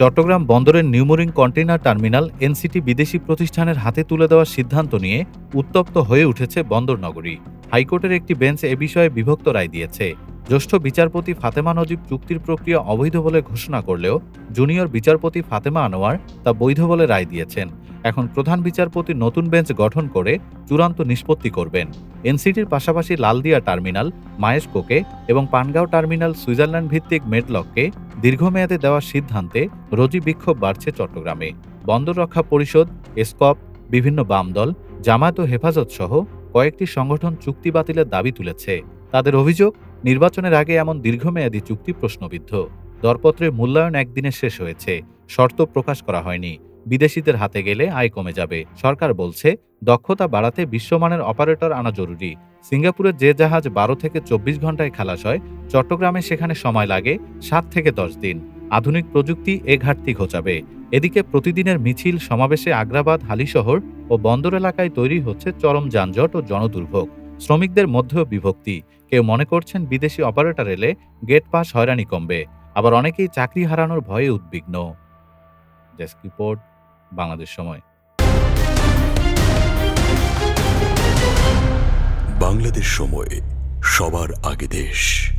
চট্টগ্রাম বন্দরের New Mooring container terminal NCT বিদেশি প্রতিষ্ঠানের হাতে তুলে দেওয়ার সিদ্ধান্ত নিয়ে উত্তপ্ত হয়ে উঠেছে বন্দর নগরী। হাইকোর্টের একটি বেঞ্চ এ বিষয়ে বিভক্ত রায় দিয়েছে। জ্যেষ্ঠ বিচারপতি ফাতেমা নজিব চুক্তির প্রক্রিয়া অবৈধ বলে ঘোষণা করলেও, জুনিয়র বিচারপতি ফাতেমা আনোয়ার তা বৈধ বলে রায় দিয়েছেন। এখন প্রধান বিচারপতি নতুন বেঞ্চ গঠন করে চূড়ান্ত নিষ্পত্তি করবেন। এনসিটির পাশাপাশি লালদিয়া টার্মিনাল, মায়েশকোকে এবং পানগাঁও টার্মিনাল, সুইজারল্যান্ড ভিত্তিক মেডলককে দীর্ঘমেয়াদে দেওয়ার সিদ্ধান্তে রোজি বিক্ষোভ বাড়ছে চট্টগ্রামে। বন্দর রক্ষা পরিষদ, এসকপ, বিভিন্ন বাম দল জামায়াত ও হেফাজত সহ কয়েকটি সংগঠন চুক্তি বাতিলের দাবি তুলেছে। তাদের অভিযোগ, নির্বাচনের আগে এমন দীর্ঘমেয়াদী চুক্তি প্রশ্নবিদ্ধ। দরপত্রের মূল্যায়ন একদিনে শেষ হয়েছে। শর্ত প্রকাশ করা হয়নি। বিদেশিদের হাতে গেলে আয় কমে যাবে। সরকার বলছে, দক্ষতা বাড়াতে বিশ্বমানের অপারেটর আনা জরুরি। সিঙ্গাপুরের যে জাহাজ বারো থেকে চব্বিশ ঘন্টায় খালাস হয়, চট্টগ্রামে সেখানে সময় লাগে সাত থেকে দশ দিন। আধুনিক প্রযুক্তি এ ঘাটতি ঘোচাবে। এদিকে প্রতিদিনের মিছিল, সমাবেশে আগ্রাবাদ, হালিশহর ও বন্দর এলাকায় তৈরি হচ্ছে চরম যানজট ও জনদুর্ভোগ। শ্রমিকদের মধ্যেও বিভক্তি। কেউ মনে করছেন বিদেশি অপারেটর এলে গেট পাস হয়রানি কমবে। আবার অনেকেই চাকরি হারানোর ভয়ে উদ্বিগ্ন। Desk report. বাংলাদেশ সময়। বাংলাদেশ সময় সবার আগে দেশ।